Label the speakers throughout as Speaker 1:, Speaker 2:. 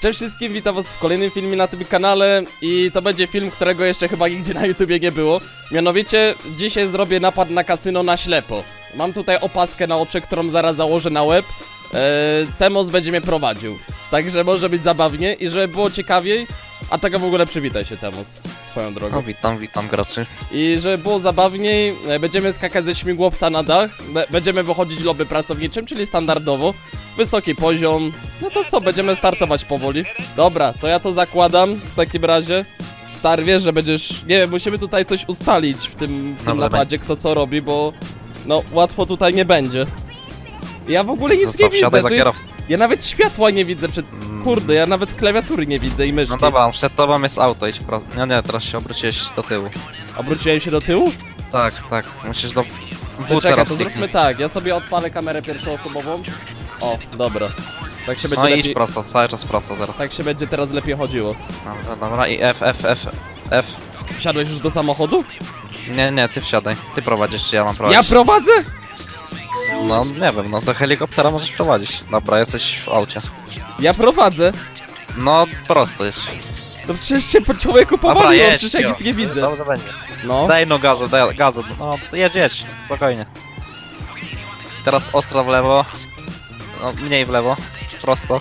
Speaker 1: Cześć wszystkim, witam was w kolejnym filmie na tym kanale i to będzie film, którego jeszcze chyba nigdzie na YouTubie nie było. Mianowicie, dzisiaj zrobię napad na kasyno na ślepo. Mam tutaj opaskę na oczy, którą zaraz założę na łeb. Eee, Temos będzie mnie prowadził. Także może być zabawnie i żeby było ciekawiej, a tego w ogóle przywitaj się Temos, swoją drogą.
Speaker 2: No witam, witam graczy.
Speaker 1: I żeby było zabawniej, e, będziemy skakać ze śmigłowca na dach, be- będziemy wychodzić lobby pracowniczym, czyli standardowo, wysoki poziom. No to co, będziemy startować powoli. Dobra, to ja to zakładam w takim razie. Stary, wiesz, że będziesz... Nie wiem, musimy tutaj coś ustalić w tym, w tym
Speaker 2: Dobra,
Speaker 1: napadzie, kto co robi, bo... No, łatwo tutaj nie będzie. Ja w ogóle nic
Speaker 2: Co, co,
Speaker 1: nie widzę,
Speaker 2: wsiadaj za
Speaker 1: tu jest...
Speaker 2: kierowcę.
Speaker 1: Ja nawet światła nie widzę przed...
Speaker 2: Mm.
Speaker 1: Kurde, ja nawet klawiatury nie widzę i myszki.
Speaker 2: No dobra, przed tobą jest auto, idź prosto. Nie, nie, teraz się obróciłeś do tyłu.
Speaker 1: Obróciłem się do tyłu?
Speaker 2: Tak, tak, musisz do...
Speaker 1: To
Speaker 2: W
Speaker 1: czekaj,
Speaker 2: teraz
Speaker 1: to zróbmy tak, ja sobie odpalę kamerę pierwszoosobową. O, dobra. Tak się będzie
Speaker 2: No i idź
Speaker 1: lepiej...
Speaker 2: prosto, cały czas prosto teraz.
Speaker 1: Tak się będzie teraz lepiej chodziło.
Speaker 2: Dobra, dobra i F, F, F, F.
Speaker 1: Wsiadłeś już do samochodu?
Speaker 2: Nie, nie, ty wsiadaj. Ty prowadzisz, czy ja mam
Speaker 1: Ja
Speaker 2: prowadzić?
Speaker 1: prowadzę?
Speaker 2: No, nie wiem, no to helikoptera możesz prowadzić. Dobra, jesteś w aucie.
Speaker 1: Ja prowadzę.
Speaker 2: No, prosto jest.
Speaker 1: No przecież cię po człowieku
Speaker 2: Dobra,
Speaker 1: powoliło,
Speaker 2: jedź,
Speaker 1: przecież ja
Speaker 2: jo.
Speaker 1: nic nie widzę.
Speaker 2: Dobrze będzie.
Speaker 1: No.
Speaker 2: Daj no gazu, daj gazu. No, jedź, jedź, spokojnie. Teraz ostro w lewo. No, mniej w lewo. Prosto.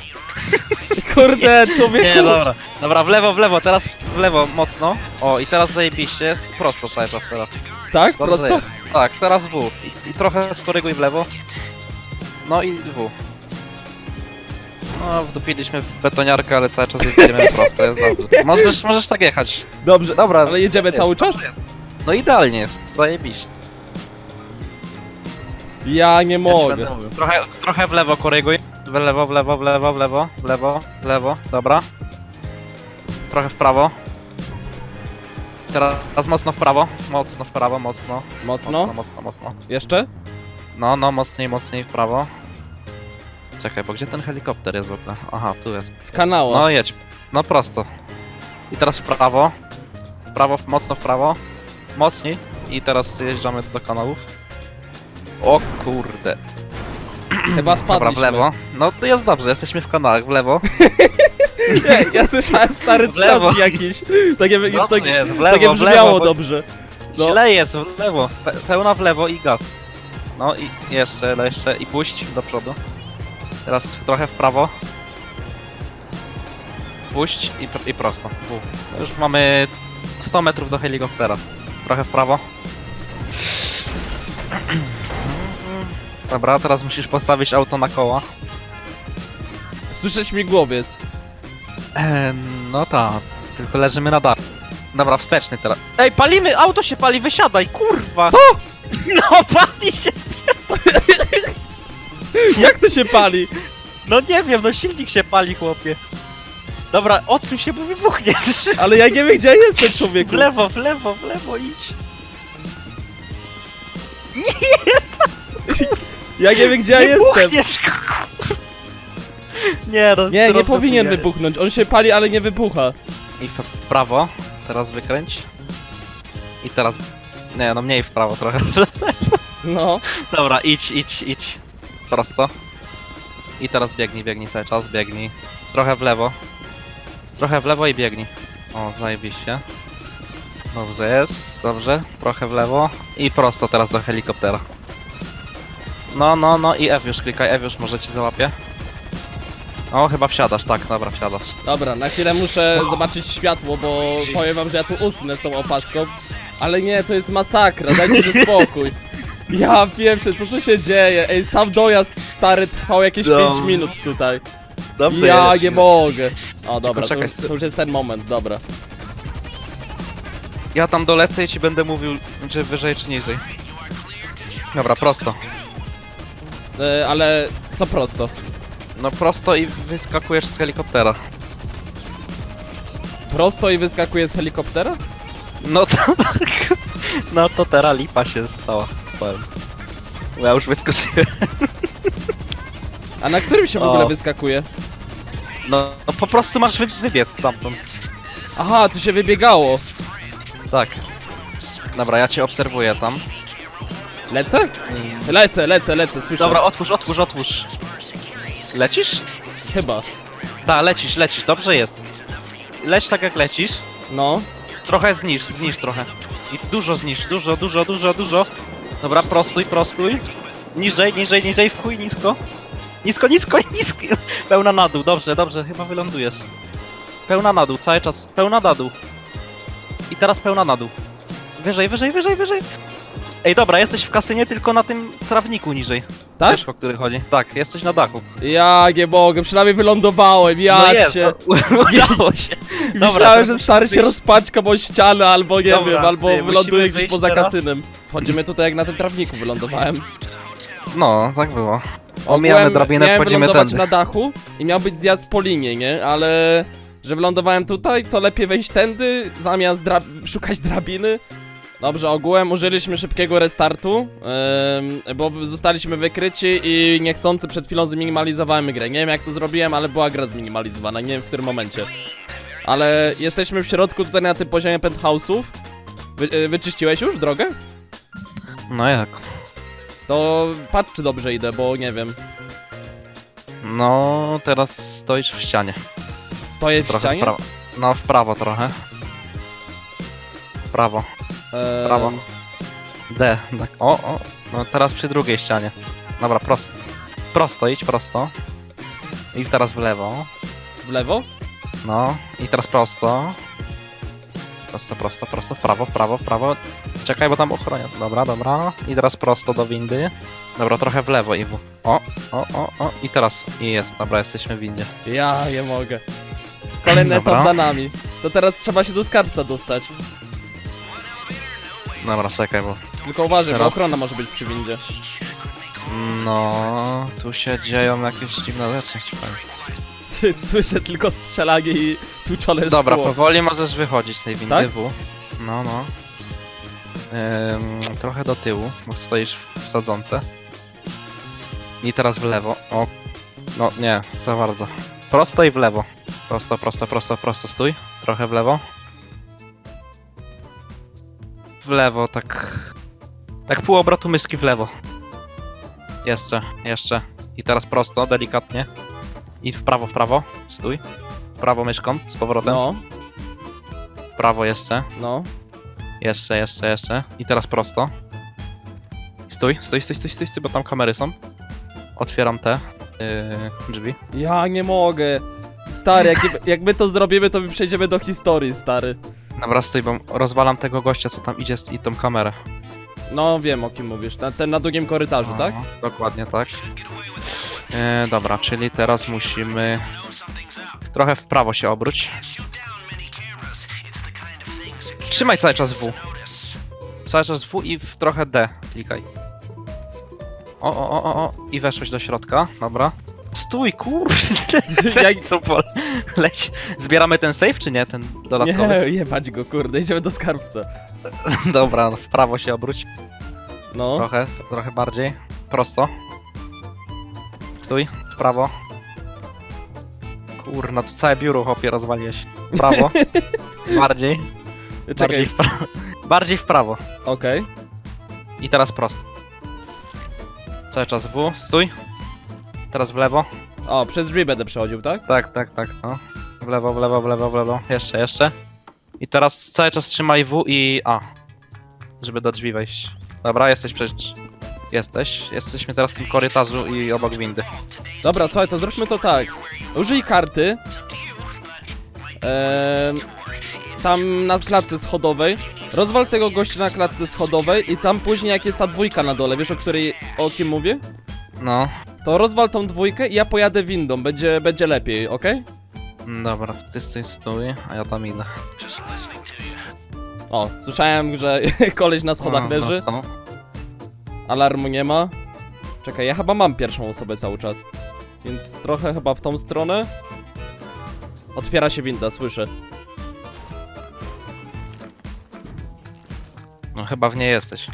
Speaker 1: Kurde, człowieku.
Speaker 2: Nie, dobra. Dobra, w lewo, w lewo, teraz w lewo mocno. O, i teraz zajebiście, jest prosto cały czas teraz.
Speaker 1: Tak?
Speaker 2: Dobrze
Speaker 1: Prosto?
Speaker 2: jest. Tak, teraz W. I, I trochę skoryguj w lewo. No i W. No, wdupiliśmy w betoniarkę, ale cały czas jedziemy prosto, jest dobrze. Możesz, możesz tak jechać.
Speaker 1: Dobrze,
Speaker 2: Dobra.
Speaker 1: ale jedziemy cały czas?
Speaker 2: dobrze jest. No idealnie jest, zajebiście.
Speaker 1: Ja nie
Speaker 2: Ja ci
Speaker 1: mogę.
Speaker 2: będę mówił. Trochę, trochę w lewo koryguj. W lewo, w lewo, w lewo, w lewo, w lewo, w lewo, dobra. Trochę w prawo. Teraz mocno w prawo, mocno w prawo, mocno.
Speaker 1: Mocno?
Speaker 2: Mocno, mocno, mocno.
Speaker 1: Jeszcze?
Speaker 2: No, no, mocniej, mocniej w prawo. Czekaj, bo gdzie ten helikopter jest w ogóle? Aha, tu jest.
Speaker 1: W kanał.
Speaker 2: No jedź, no prosto. I teraz w prawo. W prawo, w- mocno w prawo. Mocniej. I teraz zjeżdżamy do kanałów. O kurde.
Speaker 1: Chyba
Speaker 2: Dobra,
Speaker 1: spadliśmy.
Speaker 2: w lewo. No to jest dobrze, jesteśmy w kanałach, w lewo.
Speaker 1: Nie, ja słyszałem stary
Speaker 2: W lewo.
Speaker 1: trzask jakiś. Wy-
Speaker 2: Dobrze
Speaker 1: takie,
Speaker 2: jest, w lewo,
Speaker 1: takie
Speaker 2: w
Speaker 1: brzmiało
Speaker 2: lewo. bo
Speaker 1: dobrze. No.
Speaker 2: Źle jest, w lewo. Pe pełna w lewo i gaz. No i jeszcze, jeszcze i puść do przodu. Teraz trochę w prawo. Puść i, pr- i prosto. W. No Już mamy 100 metrów do helikoptera. Trochę w prawo. Dobra, teraz musisz postawić auto na koła.
Speaker 1: Słyszę śmigłowiec.
Speaker 2: E, no tak, tylko leżymy na dachu. Dobra, wsteczny teraz. Ej, palimy! Auto się pali, wysiadaj, kurwa!
Speaker 1: Co?
Speaker 2: No, pali się!
Speaker 1: Jak to się pali?
Speaker 2: No nie wiem, no silnik się pali, chłopie. Dobra, odsuń się, bo wybuchniesz.
Speaker 1: Ale ja nie wiem gdzie ja jestem człowieku.
Speaker 2: W lewo, w lewo, w lewo, idź.
Speaker 1: Ja nie wiem gdzie ja jestem.
Speaker 2: Nie, no,
Speaker 1: Nie, nie powinien wybuchnąć. On się pali, ale nie wybucha.
Speaker 2: I w w prawo, teraz wykręć. I teraz... Nie, no mniej w prawo trochę.
Speaker 1: No.
Speaker 2: Dobra, idź, idź, idź. Prosto. I teraz biegnij, biegnij cały czas, biegnij. Trochę w lewo. Trochę w lewo i biegnij. O, zajebiście. Dobrze jest, dobrze. Trochę w lewo. I prosto teraz do helikoptera. No, no, no i F już klikaj, F już może ci załapie. O, chyba wsiadasz, tak, dobra, wsiadasz.
Speaker 1: Dobra, na chwilę muszę zobaczyć światło, bo powiem wam, że ja tu usnę z tą opaską. Ale nie, to jest masakra, dajcie mi spokój. Ja pieprzę, co tu się dzieje? Ej, sam dojazd stary trwał jakieś
Speaker 2: No.
Speaker 1: 5 minut tutaj.
Speaker 2: Dobrze
Speaker 1: ja
Speaker 2: jedziesz.
Speaker 1: nie mogę. O dobra, to,
Speaker 2: czekaj,
Speaker 1: już- to już jest ten moment, dobra.
Speaker 2: Ja tam dolecę i ci będę mówił, czy wyżej, czy niżej. Dobra, prosto.
Speaker 1: E, ale co prosto?
Speaker 2: No prosto i wyskakujesz z helikoptera.
Speaker 1: Prosto i wyskakuje z helikoptera?
Speaker 2: No to tak. No to teraz lipa się stała. Powiem. Bo Ja już wyskoczyłem.
Speaker 1: A na którym się w
Speaker 2: O.
Speaker 1: ogóle wyskakuje?
Speaker 2: No, no po prostu masz wy wybiec stamtąd.
Speaker 1: Aha, tu się wybiegało.
Speaker 2: Tak. Dobra, ja cię obserwuję tam.
Speaker 1: Lecę? Lecę, lecę, lecę, słyszę.
Speaker 2: Dobra, otwórz, otwórz, otwórz. Lecisz?
Speaker 1: Chyba.
Speaker 2: Ta, lecisz, lecisz, dobrze jest. Leć tak jak lecisz.
Speaker 1: No.
Speaker 2: Trochę zniż, zniż trochę. I dużo zniż, dużo, dużo, dużo, dużo. Dobra, prostuj, prostuj. Niżej, niżej, niżej, w chuj, nisko. Nisko, nisko, nisko. Pełna na dół, dobrze, dobrze, chyba wylądujesz. Pełna na dół, cały czas, pełna na dół. I teraz pełna na dół. Wyżej, wyżej, wyżej, wyżej. Ej, dobra, jesteś w kasynie tylko na tym trawniku niżej.
Speaker 1: Tak?
Speaker 2: Wiesz, o który chodzi? Tak, jesteś na dachu.
Speaker 1: Ja nie mogę, przynajmniej wylądowałem, ja
Speaker 2: no jest,
Speaker 1: cię.
Speaker 2: no, udało się.
Speaker 1: Myślałem,
Speaker 2: teraz
Speaker 1: że stary się rozpaczka o ścianę, albo nie
Speaker 2: Dobra,
Speaker 1: wiem, albo
Speaker 2: ty,
Speaker 1: wyląduje gdzieś poza
Speaker 2: teraz.
Speaker 1: kasynem. Wchodzimy tutaj jak na tym trawniku wylądowałem.
Speaker 2: No, tak było. Omijamy drabinę,
Speaker 1: miałem
Speaker 2: wchodzimy tędy.
Speaker 1: na dachu i miał być zjazd po linie, nie? Ale że wylądowałem tutaj, to lepiej wejść tędy, zamiast dra szukać drabiny. Dobrze, ogółem użyliśmy szybkiego restartu, em, bo zostaliśmy wykryci i niechcący przed chwilą zminimalizowałem grę. Nie wiem jak to zrobiłem, ale była gra zminimalizowana, nie wiem w którym momencie. Ale jesteśmy w środku tutaj na tym poziomie penthouse'ów. Wy, y, wyczyściłeś już drogę?
Speaker 2: No jak?
Speaker 1: To patrz czy dobrze idę, bo nie wiem.
Speaker 2: No, teraz stoisz w ścianie.
Speaker 1: Stoję w
Speaker 2: Trochę w
Speaker 1: ścianie?
Speaker 2: prawo. No, w prawo trochę. W prawo. Prawo. D. Tak. O, o. No teraz przy drugiej ścianie. Dobra, prosto. Prosto, idź prosto. I teraz w lewo.
Speaker 1: W lewo?
Speaker 2: No. I teraz prosto. Prosto, prosto, prosto. W prawo, w prawo, w prawo. Czekaj, bo tam ochronię. Dobra, dobra. I teraz prosto do windy. Dobra, trochę w lewo, Iwu. O, o, o, o. I teraz. I jest. Dobra, jesteśmy w windzie.
Speaker 1: Ja nie mogę. Kolejny
Speaker 2: Dobra.
Speaker 1: etap za nami. To teraz trzeba się do skarbca dostać.
Speaker 2: Czekaj, bo
Speaker 1: Tylko uważaj, bo
Speaker 2: Teraz-
Speaker 1: ochrona może być przy windzie.
Speaker 2: No, tu się dzieją jakieś dziwne rzeczy, ci powiem.
Speaker 1: Słyszę tylko strzelanie i tłuczone
Speaker 2: Dobra,
Speaker 1: szkło.
Speaker 2: powoli możesz wychodzić z tej windy
Speaker 1: Tak?
Speaker 2: W. No, no. Ym, trochę do tyłu, bo stoisz w sadzonce. I teraz w lewo. O, no nie, za bardzo. Prosto i w lewo. Prosto, prosto, prosto, prosto stój. Trochę w lewo. W lewo, tak... Tak pół obrotu myszki w lewo. Jeszcze, jeszcze. I teraz prosto, delikatnie. I w prawo, w prawo. Stój. W prawo myszką, z powrotem.
Speaker 1: No,
Speaker 2: W prawo jeszcze.
Speaker 1: no.
Speaker 2: Jeszcze, jeszcze, jeszcze. I teraz prosto. Stój, stój, stój, stój, stój, stój bo tam kamery są. Otwieram te yy, drzwi.
Speaker 1: Ja nie mogę. Stary, jak, jak my to zrobimy, to my przejdziemy do historii, stary.
Speaker 2: Dobra, stój, bo rozwalam tego gościa, co tam idzie z- i tą kamerę.
Speaker 1: No, wiem o kim mówisz. Na, ten na długim korytarzu, tak?
Speaker 2: Dokładnie tak. E, dobra, czyli teraz musimy trochę w prawo się obróć. Trzymaj cały czas W. Cały czas W i w trochę D klikaj. O, o, o, o, o. I weszłeś do środka, dobra. Stój, kurde!
Speaker 1: Jak-
Speaker 2: Co pol? Leć. Zbieramy ten safe, czy nie? Ten dodatkowy?
Speaker 1: Nie, jebać go, kurde, idziemy do skarbca.
Speaker 2: Dobra, w prawo się obróć.
Speaker 1: No,
Speaker 2: Trochę, trochę bardziej. Prosto. Stój, w prawo. Kurna, tu całe biuro chłopie rozwaliłeś. W prawo. bardziej. Bardziej
Speaker 1: czekaj,
Speaker 2: w prawo. Bardziej w prawo.
Speaker 1: okej.
Speaker 2: I teraz prosto. Cały czas W, stój. Teraz w lewo.
Speaker 1: O, przez drzwi będę przechodził, tak?
Speaker 2: Tak, tak, tak, no. W lewo, w lewo, w lewo, w lewo. Jeszcze, jeszcze. I teraz cały czas trzymaj W i A. Żeby do drzwi wejść. Dobra, jesteś przecież. Jesteś. Jesteśmy teraz w tym korytarzu i obok windy.
Speaker 1: Dobra, słuchaj, to zróbmy to tak. Użyj karty. Ehm, tam na klatce schodowej. Rozwal tego gościa na klatce schodowej i tam później jak jest ta dwójka na dole, wiesz o której, o kim mówię?
Speaker 2: No.
Speaker 1: To rozwal tą dwójkę i ja pojadę windą, będzie, będzie lepiej, okej?
Speaker 2: Dobra, to ty stój, stój, a ja tam idę.
Speaker 1: O, słyszałem, że koleś na schodach
Speaker 2: No,
Speaker 1: leży,
Speaker 2: No,
Speaker 1: alarmu nie ma. Czekaj, ja chyba mam pierwszą osobę cały czas. Więc trochę chyba w tą stronę. Otwiera się winda, słyszę.
Speaker 2: no chyba w niej jesteś.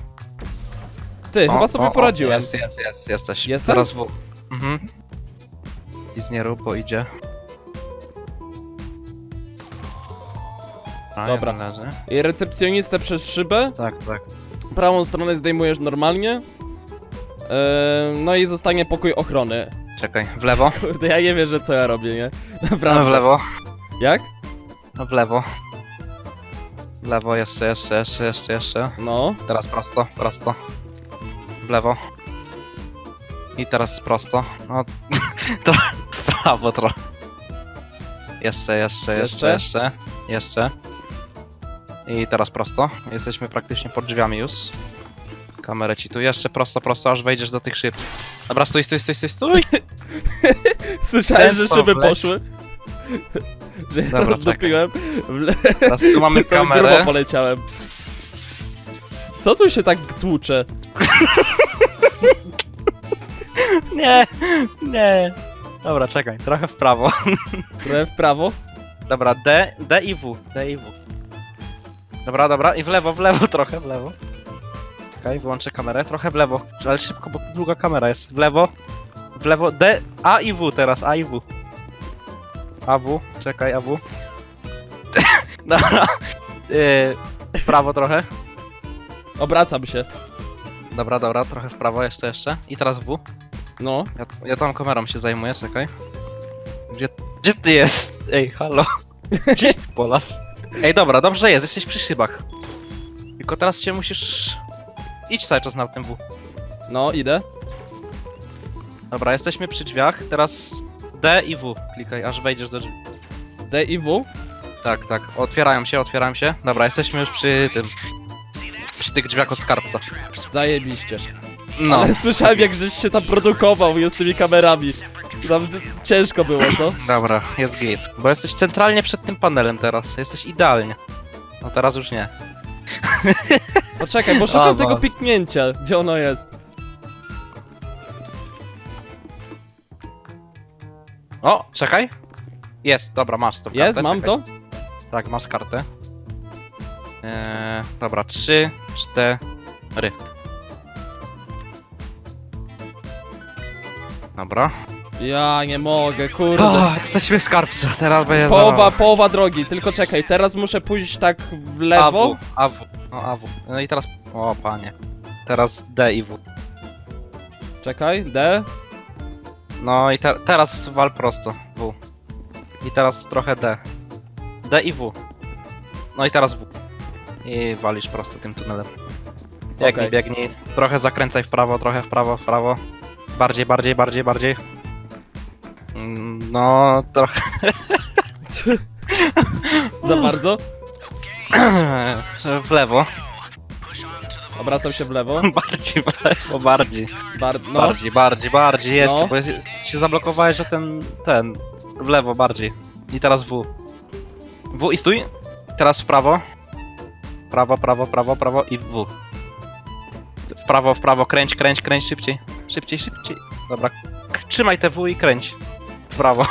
Speaker 1: Ty,
Speaker 2: O,
Speaker 1: chyba sobie
Speaker 2: o,
Speaker 1: poradziłem.
Speaker 2: Jest, jest, jest, jesteś.
Speaker 1: Jestem?
Speaker 2: Teraz w. Mhm. I z nie rób, bo idzie. A,
Speaker 1: Dobra.
Speaker 2: jeden Leży.
Speaker 1: I recepcjonistę przez szybę.
Speaker 2: Tak, tak.
Speaker 1: Prawą stronę zdejmujesz normalnie. Eee, no i zostanie pokój ochrony.
Speaker 2: czekaj. W lewo.
Speaker 1: Kurde, ja nie wierzę co ja robię, nie?
Speaker 2: No, w lewo.
Speaker 1: Jak?
Speaker 2: No, w lewo. W lewo, jeszcze, jeszcze, jeszcze, jeszcze, jeszcze.
Speaker 1: No.
Speaker 2: Teraz prosto, prosto. W lewo. I teraz prosto. No, to w prawo trochę. Jeszcze, jeszcze, jeszcze,
Speaker 1: Jeszcze?
Speaker 2: jeszcze. I teraz prosto. Jesteśmy praktycznie pod drzwiami już. Kamerę ci tu jeszcze prosto, prosto, aż wejdziesz do tych szyb. Dobra, stój, stój, stój, stój, stój!
Speaker 1: Słyszałem, że szyby poszły. Że ja
Speaker 2: Dobra,
Speaker 1: rozdupiłem. Wle-
Speaker 2: Teraz tu mamy
Speaker 1: to grubo
Speaker 2: kamerę.
Speaker 1: poleciałem. Co tu się tak tłucze?
Speaker 2: Nie, nie. Dobra, czekaj, trochę w prawo.
Speaker 1: Trochę w prawo?
Speaker 2: Dobra, D, D i W, D i W. Dobra, dobra, i w lewo, w lewo trochę, w lewo. Czekaj, wyłączę kamerę, trochę w lewo, ale szybko, bo druga kamera jest. W lewo, w lewo, D, A i W teraz, A i W. A, W, czekaj, A, W. Dobra, yy, w prawo trochę.
Speaker 1: Obracam się.
Speaker 2: Dobra, dobra, trochę w prawo, jeszcze, jeszcze. I teraz W.
Speaker 1: No.
Speaker 2: Ja, ja tą kamerą się zajmuję, czekaj. Gdzie, gdzie ty jest? Ej, halo. Gdzie ty polas? Ej, dobra, dobrze jest, jesteś przy szybach. Tylko teraz się musisz... Idź cały czas na tym W.
Speaker 1: No, idę.
Speaker 2: Dobra, jesteśmy przy drzwiach, teraz D i W. Klikaj, aż wejdziesz do drzwi.
Speaker 1: D i W.
Speaker 2: Tak, tak, otwierają się, otwierają się. Dobra, jesteśmy już przy tym... Przy tych drzwiach od skarbca.
Speaker 1: Zajebiście.
Speaker 2: No,
Speaker 1: Ale słyszałem jak żeś się tam produkował z tymi kamerami. Tam ciężko było, co?
Speaker 2: dobra, jest git. Bo jesteś centralnie przed tym panelem teraz, jesteś idealnie. No teraz już nie.
Speaker 1: Poczekaj, bo
Speaker 2: O,
Speaker 1: szukam tego
Speaker 2: Boże.
Speaker 1: piknięcia. Gdzie ono jest?
Speaker 2: O, czekaj. Jest, dobra, masz tą
Speaker 1: Jest, mam
Speaker 2: czekaj.
Speaker 1: to?
Speaker 2: Tak, masz kartę. Eee, dobra, trzy, cztery. Dobra.
Speaker 1: Ja nie mogę, kurde.
Speaker 2: O, jesteśmy w skarbcu, teraz będzie
Speaker 1: Połowa,
Speaker 2: zabawa.
Speaker 1: połowa drogi, tylko czekaj, teraz muszę pójść tak w lewo.
Speaker 2: AW, AW, no AW. No i teraz, o panie. Teraz D i W.
Speaker 1: Czekaj, D.
Speaker 2: No i te, teraz wal prosto, W. I teraz trochę D. D i W. No i teraz W. I walisz prosto tym tunelem. Biegnij,
Speaker 1: Okej.
Speaker 2: biegnij. Trochę zakręcaj w prawo, trochę w prawo, w prawo. Bardziej, bardziej, bardziej, bardziej. Mm, No, trochę.
Speaker 1: Za bardzo.
Speaker 2: w lewo.
Speaker 1: Obracam się w lewo.
Speaker 2: Bardziej, w lewo, bardziej.
Speaker 1: Bar no.
Speaker 2: Bardziej, bardziej, bardziej, jeszcze,
Speaker 1: No.
Speaker 2: bo jest, się zablokowałeś, że ten, ten, w lewo, bardziej. I teraz W. W i stój. Teraz w prawo. Prawo, prawo, prawo, prawo i W. W prawo, w prawo, kręć, kręć, kręć, szybciej. Szybciej, szybciej. Dobra, k- trzymaj te W i kręć. W prawo.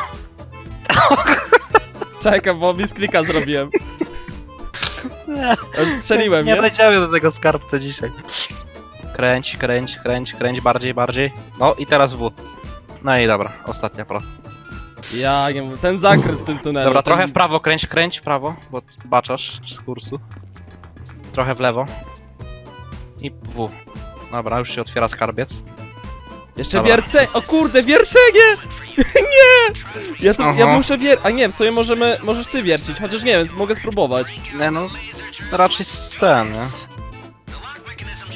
Speaker 1: Czekaj, bo mi klika zrobiłem. Strzeliłem,
Speaker 2: Nie
Speaker 1: nie?
Speaker 2: dojdziemy do tego skarbca dzisiaj. Kręć, kręć, kręć, kręć, bardziej, bardziej. No i teraz W. No i dobra, ostatnia prosta.
Speaker 1: Ja nie wiem, ten zakręt w tym tunelu.
Speaker 2: Dobra,
Speaker 1: ten...
Speaker 2: trochę w prawo, kręć, kręć w prawo, bo baczasz z kursu. Trochę w lewo. I W. Dobra, już się otwiera skarbiec.
Speaker 1: Jeszcze
Speaker 2: Dobra.
Speaker 1: wierce... O kurde, wiercenie! nie! Ja, tu, ja
Speaker 2: Aha.
Speaker 1: muszę wier... A nie, w sumie możemy... Możesz ty wiercić, chociaż nie wiem, mogę spróbować.
Speaker 2: Nie no, raczej z ten, nie?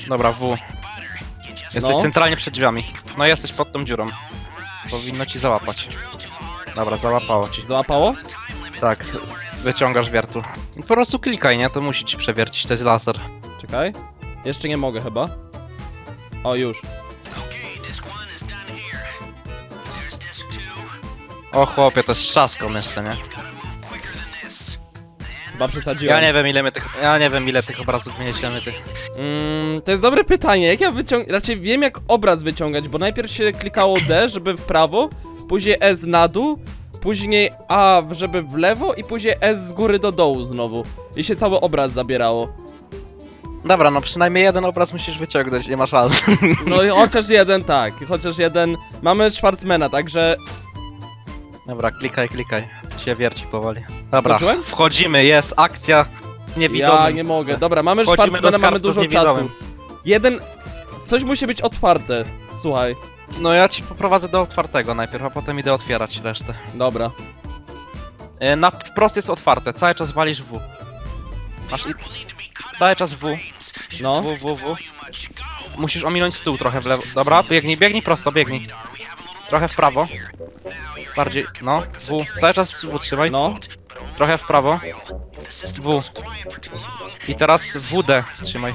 Speaker 2: Dobra, W. Jesteś
Speaker 1: No.
Speaker 2: centralnie przed drzwiami. No jesteś pod tą dziurą. Powinno ci załapać. Dobra, załapało ci.
Speaker 1: Załapało?
Speaker 2: Tak, wyciągasz wiertu. Po prostu klikaj, nie? To musi ci przewiercić, to jest laser.
Speaker 1: Czekaj. Jeszcze nie mogę chyba. O, już.
Speaker 2: O chłopie, to jest trzaską jeszcze, nie?
Speaker 1: Chyba przesadziłem.
Speaker 2: Ja nie wiem ile my tych, ja nie wiem ile tych obrazów wyniesiemy tych.
Speaker 1: Mm, to jest dobre pytanie, jak ja wyciągam... Raczej wiem jak obraz wyciągać, bo najpierw się klikało D, żeby w prawo, później S na dół, później A, żeby w lewo i później S z góry do dołu znowu. I się cały obraz zabierało.
Speaker 2: Dobra, no przynajmniej jeden obraz musisz wyciągnąć, nie ma szans.
Speaker 1: No i chociaż jeden tak, chociaż jeden... Mamy Schwarzmana, także...
Speaker 2: Dobra, klikaj, klikaj. Się wierci powoli. Dobra,
Speaker 1: Skończyłem?
Speaker 2: wchodzimy, jest akcja z niewidomym.
Speaker 1: Ja nie mogę. Dobra, mamy
Speaker 2: Wchodzimy do
Speaker 1: mamy
Speaker 2: skarbca z
Speaker 1: dużo czasu.
Speaker 2: niewidomym.
Speaker 1: Jeden... Coś musi być otwarte. Słuchaj.
Speaker 2: No ja ci poprowadzę do otwartego najpierw, a potem idę otwierać resztę.
Speaker 1: Dobra.
Speaker 2: E, Na wprost jest otwarte, cały czas walisz W. Masz i... Cały czas W,
Speaker 1: No.
Speaker 2: W, W, W. Musisz ominąć stół trochę w lewo. Dobra, biegnij, biegnij prosto, biegnij. Trochę w prawo. Bardziej, no, W. Cały czas W trzymaj.
Speaker 1: No.
Speaker 2: Trochę w prawo. W. I teraz WD trzymaj.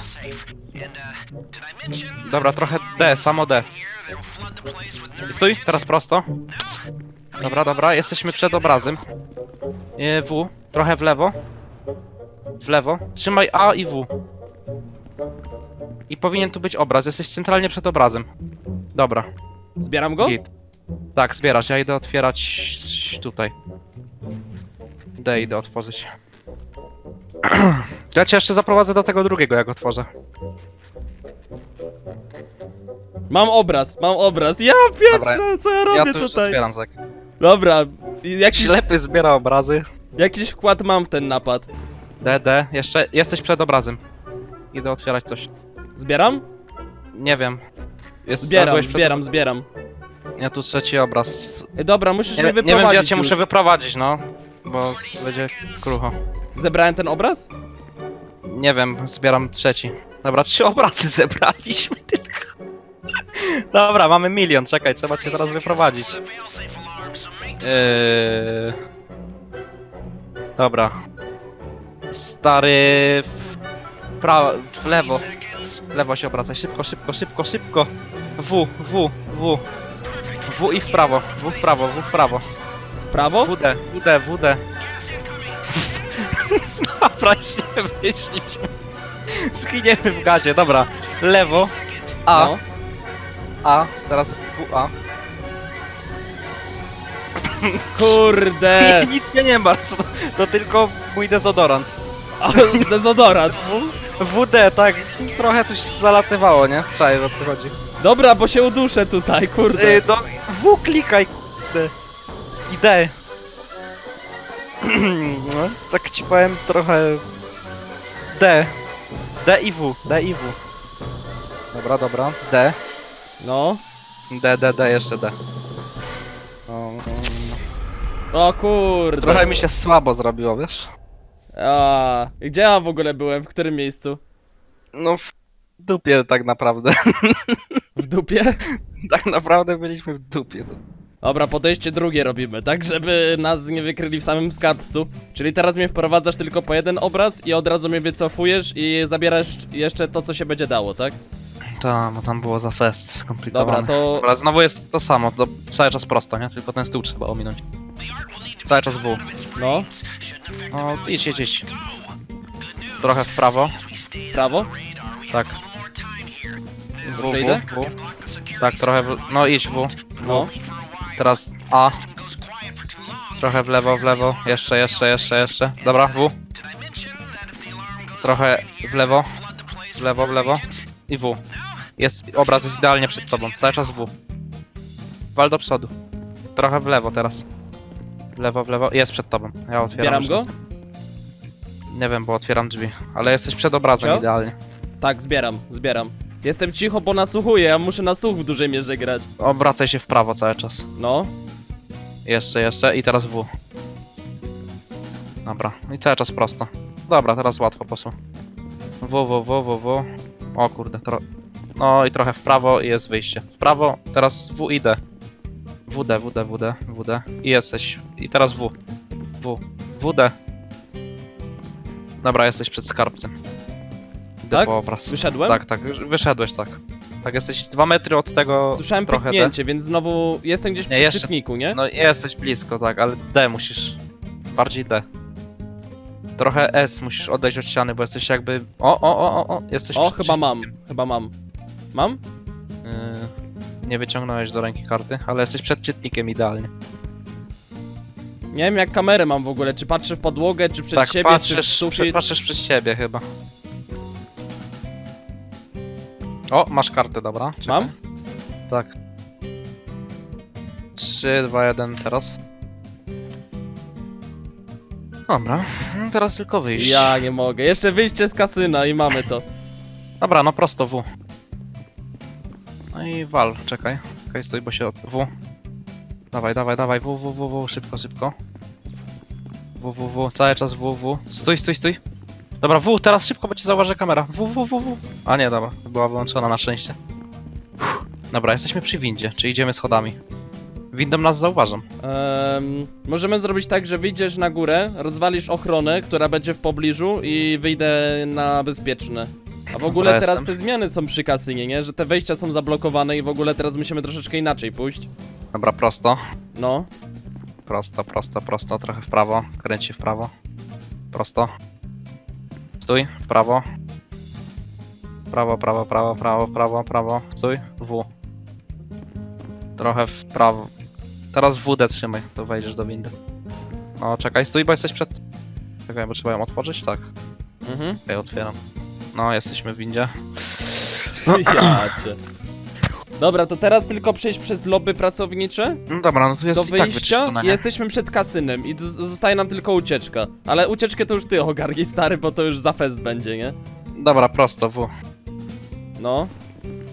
Speaker 2: Dobra, trochę D, samo D. I Stój, teraz prosto. Dobra, dobra, jesteśmy przed obrazem. E, W, trochę w lewo. W lewo. Trzymaj A i W. I powinien tu być obraz, jesteś centralnie przed obrazem. Dobra,
Speaker 1: Zbieram go?
Speaker 2: git. Tak, zbierasz, ja idę otwierać tutaj. D idę otworzyć. Ja cię jeszcze zaprowadzę do tego drugiego, jak otworzę.
Speaker 1: Mam obraz, mam obraz. Ja
Speaker 2: Dobra,
Speaker 1: pierwsze, co ja robię
Speaker 2: ja tu już
Speaker 1: tutaj?
Speaker 2: otwieram za...
Speaker 1: Dobra. Jakiś,
Speaker 2: Ślepy zbiera obrazy.
Speaker 1: jakiś wkład mam w ten napad.
Speaker 2: D, D, jeszcze jesteś przed obrazem. Idę otwierać coś.
Speaker 1: Zbieram?
Speaker 2: Nie wiem. Jest,
Speaker 1: Zbieram,
Speaker 2: byłeś przed-
Speaker 1: zbieram, zbieram.
Speaker 2: Ja tu trzeci obraz.
Speaker 1: Dobra, musisz
Speaker 2: Nie,
Speaker 1: mnie
Speaker 2: nie wiem,
Speaker 1: wyprowadzić
Speaker 2: ja cię
Speaker 1: już.
Speaker 2: muszę wyprowadzić, no. Bo będzie krucho.
Speaker 1: Zebrałem ten obraz?
Speaker 2: Nie wiem, zbieram trzeci. Dobra, trzy obrazy zebraliśmy tylko. Dobra, mamy milion, czekaj, trzeba cię teraz wyprowadzić. Yy... Dobra. Stary... W... Prawo, w lewo. W lewo się obracaj, szybko, szybko, szybko, szybko. W, W, W. W i w prawo, W w prawo, W w prawo.
Speaker 1: W prawo?
Speaker 2: WD, WD, WD. Dobra, nie wyszliśmy. Zginiemy w gazie, dobra. Lewo. A,
Speaker 1: No.
Speaker 2: A, teraz WA.
Speaker 1: Kurde!
Speaker 2: Nic mnie nie ma, to, to tylko mój dezodorant.
Speaker 1: A, Dezodorant.
Speaker 2: WD, tak, trochę tu się zalatywało, nie? Trzeba o co chodzi.
Speaker 1: Dobra, bo się uduszę tutaj, kurde.
Speaker 2: Yy, do W klikaj, kurde. I D. No, tak ci powiem trochę... D. D i W, D i W. Dobra, dobra, D.
Speaker 1: No.
Speaker 2: D, D, D, jeszcze D. O,
Speaker 1: O kurde.
Speaker 2: trochę mi się słabo zrobiło, wiesz?
Speaker 1: A, gdzie ja w ogóle byłem? W którym miejscu?
Speaker 2: No w dupie tak naprawdę.
Speaker 1: W dupie?
Speaker 2: tak naprawdę byliśmy w dupie.
Speaker 1: Dobra, podejście drugie robimy, tak żeby nas nie wykryli w samym skarbcu. Czyli teraz mnie wprowadzasz tylko po jeden obraz i od razu mnie wycofujesz i zabierasz jeszcze to, co się będzie dało, tak?
Speaker 2: Tak, bo tam było za fest skomplikowane.
Speaker 1: Dobra, to...
Speaker 2: Dobra, znowu jest to samo, to cały czas prosto, nie? Tylko ten stół trzeba ominąć. Cały czas W.
Speaker 1: No,
Speaker 2: No, idź, idź, idź. Trochę w prawo.
Speaker 1: prawo?
Speaker 2: Tak. W,
Speaker 1: Dobrze idę?
Speaker 2: w. Tak, trochę w... No idź W.
Speaker 1: No.
Speaker 2: Teraz A. Trochę w lewo, w lewo. Jeszcze, jeszcze, jeszcze, jeszcze. Dobra, W. Trochę w lewo. W lewo, w lewo. I W. Jest, obraz jest idealnie przed tobą. Cały czas W. Wal do przodu. Trochę w lewo teraz. W lewo, w lewo. Jest przed tobą. Ja otwieram.
Speaker 1: Zbieram go?
Speaker 2: Nie wiem, bo otwieram drzwi. Ale jesteś przed obrazem
Speaker 1: Co?
Speaker 2: idealnie.
Speaker 1: Tak, zbieram, zbieram. Jestem cicho, bo nasłuchuję, ja muszę na słuch w dużej mierze grać.
Speaker 2: Obracaj się w prawo cały czas.
Speaker 1: No,
Speaker 2: Jeszcze, jeszcze i teraz W. Dobra, i cały czas prosto. Dobra, teraz łatwo poszło. W, W, W, W, W. O kurde, tro... No i trochę w prawo i jest wyjście. W prawo, teraz W i D. WD, WD, WD, WD. I jesteś. I teraz W. W. WD. Dobra, jesteś przed skarbcem.
Speaker 1: Tak?
Speaker 2: po obraz.
Speaker 1: wyszedłem?
Speaker 2: Tak, tak, wyszedłeś, tak. Tak, jesteś dwa metry od tego.
Speaker 1: Słyszałem
Speaker 2: trochę D.
Speaker 1: pyknięcie, więc znowu jestem gdzieś
Speaker 2: Nie,
Speaker 1: przy
Speaker 2: jeszcze-
Speaker 1: czytniku, nie?
Speaker 2: No jesteś blisko, tak, ale D musisz. Bardziej D. Trochę S musisz odejść od ściany, bo jesteś jakby. O, o, o, o, o, jesteś
Speaker 1: O,
Speaker 2: przed
Speaker 1: chyba mam, chyba mam. Mam?
Speaker 2: Yy, nie wyciągnąłeś do ręki karty, ale jesteś przed czytnikiem idealnie.
Speaker 1: Nie wiem jak kamerę mam w ogóle, czy patrzę w podłogę, czy przed
Speaker 2: tak,
Speaker 1: siebie, czy w
Speaker 2: patrzysz, przed,
Speaker 1: sufit.
Speaker 2: patrzysz przed siebie chyba. O, masz kartę, dobra. Czekaj.
Speaker 1: Mam?
Speaker 2: Tak. 3, 2, 1, teraz. Dobra, no teraz tylko wyjść.
Speaker 1: Ja nie mogę. Jeszcze wyjście z kasyna i mamy to.
Speaker 2: Dobra, no prosto W. No i wal, czekaj. Czekaj, stój, bo się od... W. Dawaj, dawaj, dawaj, W, W, W, W, szybko, szybko. W, W, W, cały czas W, W. Stój, stój, stój. Dobra, W, teraz szybko, bo ci zauważy kamera. W, W, W, W. A nie, dobra, była wyłączona na szczęście. Uff. Dobra, jesteśmy przy windzie, czy idziemy schodami. Windą nas zauważą.
Speaker 1: Em, możemy zrobić tak, że wyjdziesz na górę, rozwalisz ochronę, która będzie w pobliżu i wyjdę na bezpieczne. A w ogóle
Speaker 2: Dobra,
Speaker 1: teraz
Speaker 2: jestem.
Speaker 1: te zmiany są przy kasynie, nie? Że te wejścia są zablokowane i w ogóle teraz musimy troszeczkę inaczej pójść.
Speaker 2: Dobra, prosto.
Speaker 1: No.
Speaker 2: Prosto, prosto, prosto, trochę w prawo, kręć się w prawo. Prosto. Stój, w prawo. Prawo, prawo, prawo, prawo, prawo, prawo. Stój, W. Trochę w prawo. Teraz WD trzymaj, to wejdziesz do windy. No, czekaj, stój, bo jesteś przed... Czekaj, bo trzeba ją otworzyć? Tak,
Speaker 1: Mhm.
Speaker 2: okej, otwieram. No, jesteśmy w windzie.
Speaker 1: Ja cię. Dobra, to teraz tylko przejść przez lobby pracownicze
Speaker 2: No dobra, no tu jest
Speaker 1: do
Speaker 2: i tak
Speaker 1: wyjścia
Speaker 2: wyczyszczone,
Speaker 1: i
Speaker 2: nie?
Speaker 1: jesteśmy przed kasynem i z- zostaje nam tylko ucieczka. Ale ucieczkę to już ty ogarnij stary, bo to już za fest będzie, nie?
Speaker 2: Dobra, prosto, W.
Speaker 1: No.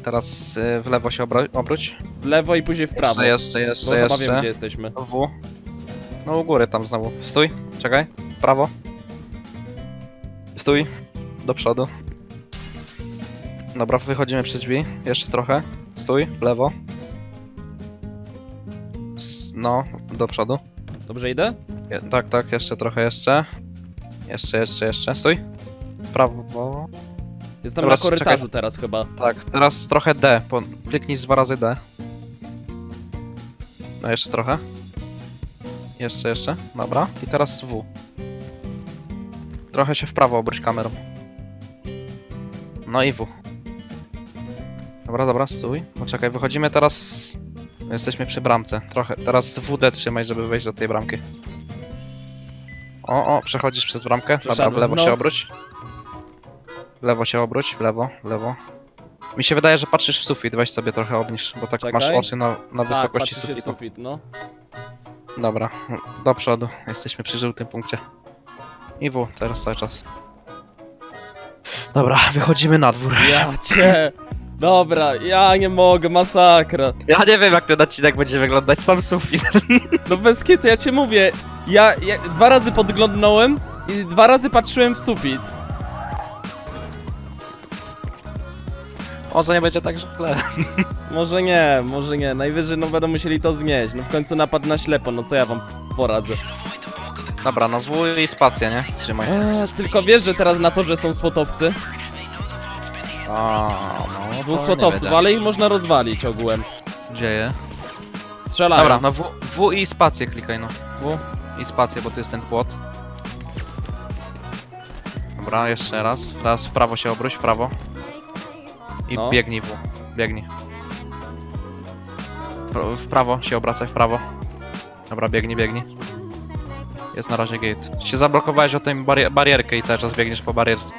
Speaker 2: Teraz y, w lewo się obro- obróć.
Speaker 1: W lewo i później w prawo.
Speaker 2: Jeszcze, jeszcze,
Speaker 1: Bo
Speaker 2: jeszcze,
Speaker 1: chyba wiem,
Speaker 2: jeszcze.
Speaker 1: gdzie jesteśmy.
Speaker 2: W. No u góry tam znowu. Stój, czekaj. Prawo. Stój. Do przodu. Dobra, wychodzimy przez drzwi. Jeszcze trochę. Stój, w lewo. S- No, do przodu.
Speaker 1: Dobrze idę?
Speaker 2: Je tak, tak, jeszcze trochę, jeszcze. Jeszcze, jeszcze, jeszcze. Stój. W Prawo.
Speaker 1: Jestem
Speaker 2: Dobra,
Speaker 1: na korytarzu
Speaker 2: czekaj.
Speaker 1: teraz chyba.
Speaker 2: Tak, teraz trochę D. Po, kliknij z dwa razy D. No jeszcze trochę. Jeszcze, jeszcze. Dobra. I teraz W. Trochę się w prawo obróć kamerą. No i W. Dobra, dobra, stój. Poczekaj, wychodzimy teraz... Jesteśmy przy bramce. Trochę. Teraz WD trzymaj, żeby wejść do tej bramki. O, o, przechodzisz przez bramkę. Dobra, w
Speaker 1: Przeszedłem,
Speaker 2: lewo
Speaker 1: no.
Speaker 2: się obróć. W lewo się obróć, w lewo, w lewo. Mi się wydaje, że patrzysz w sufit, weź sobie trochę obniż, bo tak
Speaker 1: Czekaj.
Speaker 2: masz oczy na, na
Speaker 1: tak,
Speaker 2: wysokości
Speaker 1: patrzy się w
Speaker 2: sufitu.
Speaker 1: sufit, no.
Speaker 2: Dobra, do przodu, jesteśmy przy żółtym punkcie. I W, teraz cały czas. Dobra, wychodzimy na dwór.
Speaker 1: Ja cię. Dobra, ja nie mogę, masakra.
Speaker 2: Ja nie wiem jak ten odcinek będzie wyglądać, sam sufit.
Speaker 1: No bez kitu, ja ci mówię. Ja, ja dwa razy podglądnąłem i dwa razy patrzyłem w sufit.
Speaker 2: Może nie będzie tak źle.
Speaker 1: Może nie, może nie. Najwyżej no będą musieli to znieść. No w końcu napad na ślepo, no co ja wam poradzę.
Speaker 2: Dobra, no W i spacja, nie? Trzymaj.
Speaker 1: Eee, tylko wiesz, że teraz na torze są słotowcy.
Speaker 2: A, no,
Speaker 1: Dwóch
Speaker 2: to
Speaker 1: ale ich można rozwalić ogółem.
Speaker 2: Dzieje.
Speaker 1: Strzelają.
Speaker 2: Dobra, no w, w i spację klikaj, no. W i spację, bo tu jest ten płot. Dobra, jeszcze raz. Teraz w prawo się obróć, w prawo. I
Speaker 1: No.
Speaker 2: biegnij w. Biegnij. Pro- W prawo się obracaj, w prawo. Dobra, biegnij, biegnij. Jest na razie gate. Się zablokowałeś o tę bari barierkę i cały czas biegniesz po barierce.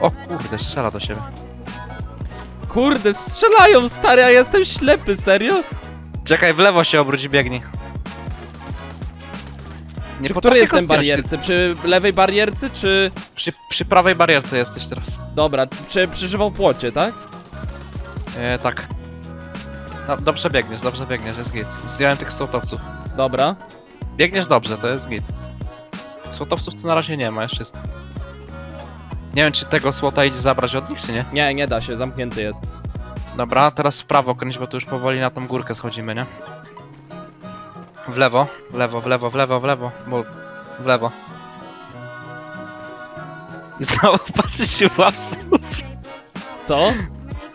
Speaker 2: O kurde, strzela do siebie.
Speaker 1: Kurde, strzelają, stary, a ja jestem ślepy, serio?
Speaker 2: Czekaj, w lewo się obróć i biegnij.
Speaker 1: przy której jestem barierce? Przy lewej barierce, czy...
Speaker 2: Przy, przy prawej barierce jesteś teraz.
Speaker 1: Dobra, przy, przy żywopłocie, tak?
Speaker 2: E, tak. No, dobrze biegniesz, dobrze biegniesz, jest git. Zdjąłem tych słotowców.
Speaker 1: Dobra.
Speaker 2: Biegniesz dobrze, to jest git. Słotowców tu na razie nie ma, jeszcze jest. Nie wiem, czy tego słota idzie zabrać od nich, czy nie?
Speaker 1: Nie, nie da się, zamknięty jest.
Speaker 2: Dobra, teraz w prawo kręć, bo tu już powoli na tą górkę schodzimy, nie? W lewo, w lewo, w lewo, w lewo, w lewo, bo... W lewo. I znowu patrzysz się w sufit.
Speaker 1: Co?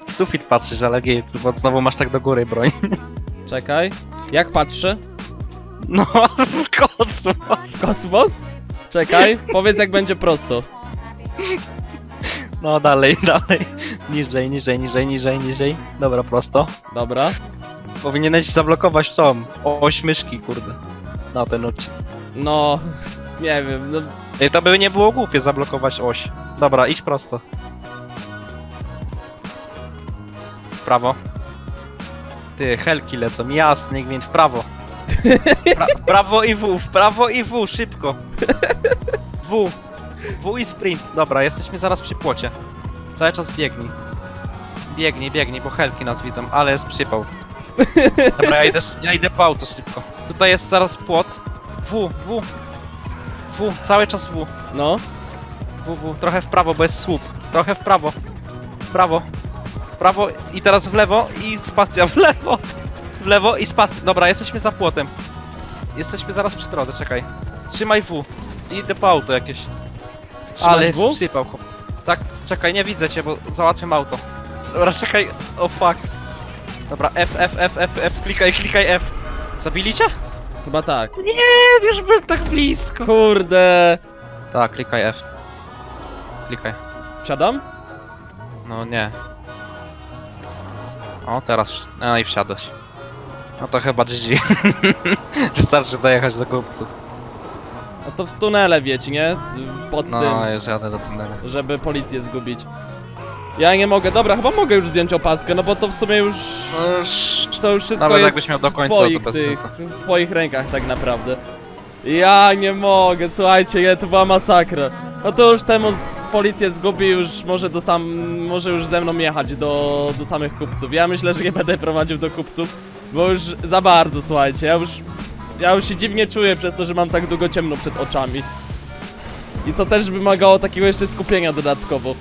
Speaker 2: W sufit patrzysz, ale git, bo znowu masz tak do góry broń.
Speaker 1: Czekaj. Jak patrzę?
Speaker 2: No, w kosmos.
Speaker 1: Kosmos? Czekaj, powiedz jak będzie prosto.
Speaker 2: No dalej, dalej. Niżej, niżej, niżej, niżej, niżej. Dobra, prosto.
Speaker 1: Dobra.
Speaker 2: Powinieneś zablokować tą oś myszki, kurde. Na ten odcinek.
Speaker 1: No, nie wiem, no
Speaker 2: Ej, to by nie było głupie zablokować oś. Dobra, idź prosto. W prawo. Ty, helki lecą, jasny gwint, w prawo. Pra w prawo i w, w prawo i w, szybko. W. W i sprint. Dobra, jesteśmy zaraz przy płocie. Cały czas biegnij. Biegnij, biegnij, bo helki nas widzą, ale jest przypał. Dobra, ja idę, ja idę po auto szybko. Tutaj jest zaraz płot. W, W. W, cały czas W.
Speaker 1: No.
Speaker 2: W, W. Trochę w prawo, bo jest słup. Trochę w prawo. W prawo. W prawo i teraz w lewo i spacja w lewo. W lewo i spacja. Dobra, jesteśmy za płotem. Jesteśmy zaraz przy drodze, czekaj. Trzymaj W. Idę po auto jakieś. Ale
Speaker 1: W?
Speaker 2: wsypał chłop. Tak, czekaj, nie widzę cię, bo załatwiam auto. Dobra, czekaj. O fuck. Dobra, F, F, F, F, F, klikaj, klikaj F. Zabili cię?
Speaker 1: Chyba tak.
Speaker 2: Nie, już byłem tak blisko.
Speaker 1: Kurde.
Speaker 2: Tak, klikaj F. Klikaj.
Speaker 1: Siadam?
Speaker 2: No nie. O, teraz. No i wsiadłeś. No to chyba GG. Wystarczy dojechać do kupców.
Speaker 1: No to w tunele wiecie, nie? Pod
Speaker 2: No,
Speaker 1: tym,
Speaker 2: już jadę do tunelu.
Speaker 1: żeby policję zgubić. Ja nie mogę, dobra, chyba mogę już zdjąć opaskę, no bo to w sumie już...
Speaker 2: No już...
Speaker 1: To już wszystko
Speaker 2: Nawet
Speaker 1: jest
Speaker 2: jakbyś miał do
Speaker 1: w
Speaker 2: końca,
Speaker 1: twoich,
Speaker 2: to
Speaker 1: tych, w twoich rękach tak naprawdę. Ja nie mogę, słuchajcie, nie, to była masakra. No to już temu z policję zgubi, już może do sam, może już ze mną jechać do, do samych kupców. Ja myślę, że nie będę prowadził do kupców, bo już za bardzo, słuchajcie, ja już, ja już się dziwnie czuję przez to, że mam tak długo ciemno przed oczami. I to też wymagało takiego jeszcze skupienia dodatkowo.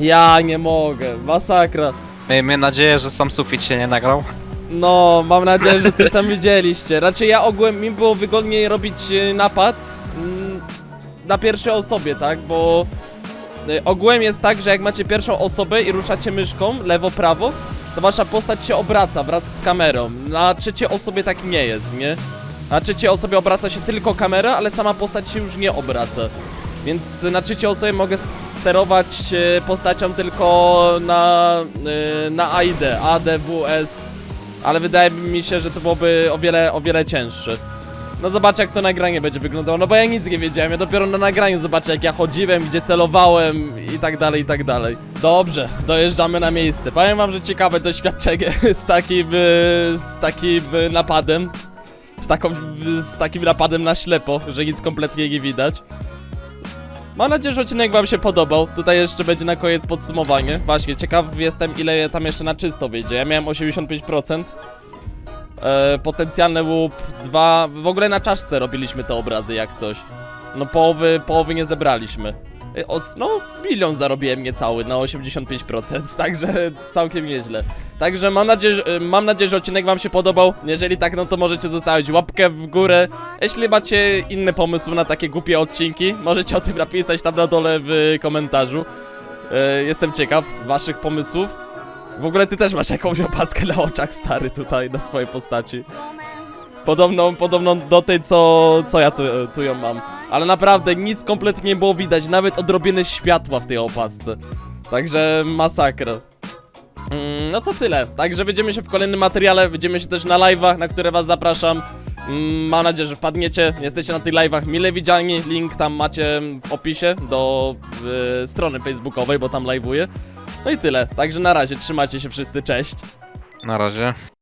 Speaker 1: Ja nie mogę, masakra.
Speaker 2: Miejmy nadzieję, że sam sufit się nie nagrał.
Speaker 1: No, mam nadzieję, że coś tam widzieliście. Raczej ja ogółem mi było wygodniej robić e, napad mm, na pierwszej osobie, tak? Bo e, ogółem jest tak, że jak macie pierwszą osobę i ruszacie myszką lewo-prawo, to wasza postać się obraca wraz z kamerą. Na trzeciej osobie tak nie jest, nie? Na trzeciej osobie obraca się tylko kamera, ale sama postać się już nie obraca. Więc na trzeciej osobie mogę sterować e, postacią tylko na, e, na AID, A, D, W, S, ale wydaje mi się, że to byłoby o wiele, o wiele cięższe. No zobaczę jak to nagranie będzie wyglądało, no bo ja nic nie wiedziałem, ja dopiero na nagraniu zobaczę jak ja chodziłem, gdzie celowałem i tak dalej, i tak dalej. Dobrze, dojeżdżamy na miejsce. Powiem wam, że ciekawe doświadczenie z takim, e, z takim napadem. Z, taką, z takim napadem na ślepo, że nic kompletnie nie widać. Mam nadzieję, że odcinek wam się podobał. Tutaj jeszcze będzie na koniec podsumowanie. Właśnie, ciekaw jestem ile tam jeszcze na czysto wyjdzie. Ja miałem 85%. E, potencjalny łup 2. W ogóle na czaszce robiliśmy te obrazy jak coś. No połowy, połowy nie zebraliśmy. E, os, no, milion zarobiłem niecały na 85%, także całkiem nieźle. Także mam nadzieję, e, mam nadzieję, że odcinek wam się podobał. Jeżeli tak, no to możecie zostawić łapkę w górę. Jeśli macie inny pomysł na takie głupie odcinki, możecie o tym napisać tam na dole w komentarzu. E, jestem ciekaw waszych pomysłów. W ogóle ty też masz jakąś opaskę na oczach, stary, tutaj na swojej postaci. Podobną, podobną do tej, co, co ja tu, tu ją mam. Ale naprawdę nic kompletnie nie było widać, nawet odrobiny światła w tej opasce. Także masakra. Mm, no to tyle. Także widzimy się w kolejnym materiale, widzimy się też na live'ach, na które was zapraszam. Mm, mam nadzieję, że wpadniecie. Jesteście na tych live'ach mile widzialni. Link tam macie w opisie do y, strony facebookowej, bo tam live'uję. No i tyle. Także na razie, trzymajcie się wszyscy, cześć.
Speaker 2: Na razie.